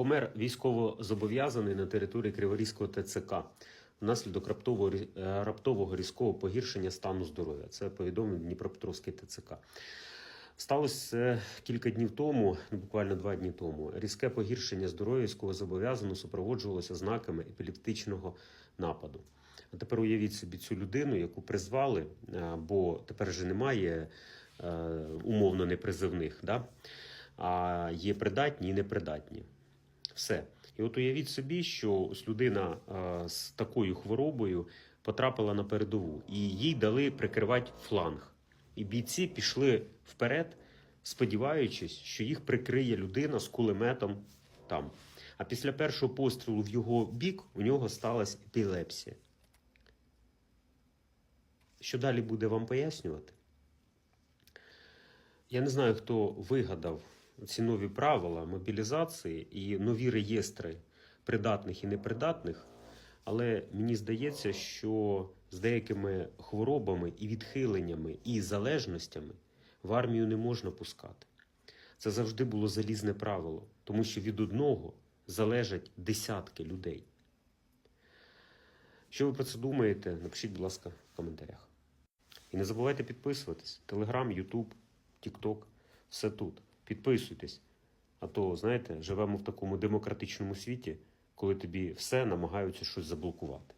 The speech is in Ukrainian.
Помер військовозобов'язаний на території Криворізького ТЦК внаслідок раптового, е, раптового різкого погіршення стану здоров'я. Це повідомив Дніпропетровський ТЦК. Сталося кілька днів тому, ну, буквально два дні тому. Різке погіршення здоров'я військовозобов'язаного супроводжувалося знаками епілептичного нападу. А тепер уявіть собі цю людину, яку призвали, е, бо тепер вже немає е, умовно непризивних, да? а є придатні і непридатні. Все. І от уявіть собі, що людина з такою хворобою потрапила на передову, і їй дали прикривати фланг. І бійці пішли вперед, сподіваючись, що їх прикриє людина з кулеметом там. А після першого пострілу в його бік у нього сталася епілепсія. Що далі буде вам пояснювати? Я не знаю, хто вигадав ці нові правила мобілізації і нові реєстри придатних і непридатних, але мені здається, що з деякими хворобами і відхиленнями і залежностями в армію не можна пускати. Це завжди було залізне правило, тому що від одного залежать десятки людей. Що ви про це думаєте? Напишіть, будь ласка, в коментарях. І не забувайте підписуватись. Телеграм, Ютуб, Тікток, все тут. Підписуйтесь. А то, знаєте, живемо в такому демократичному світі, коли тобі все намагаються щось заблокувати.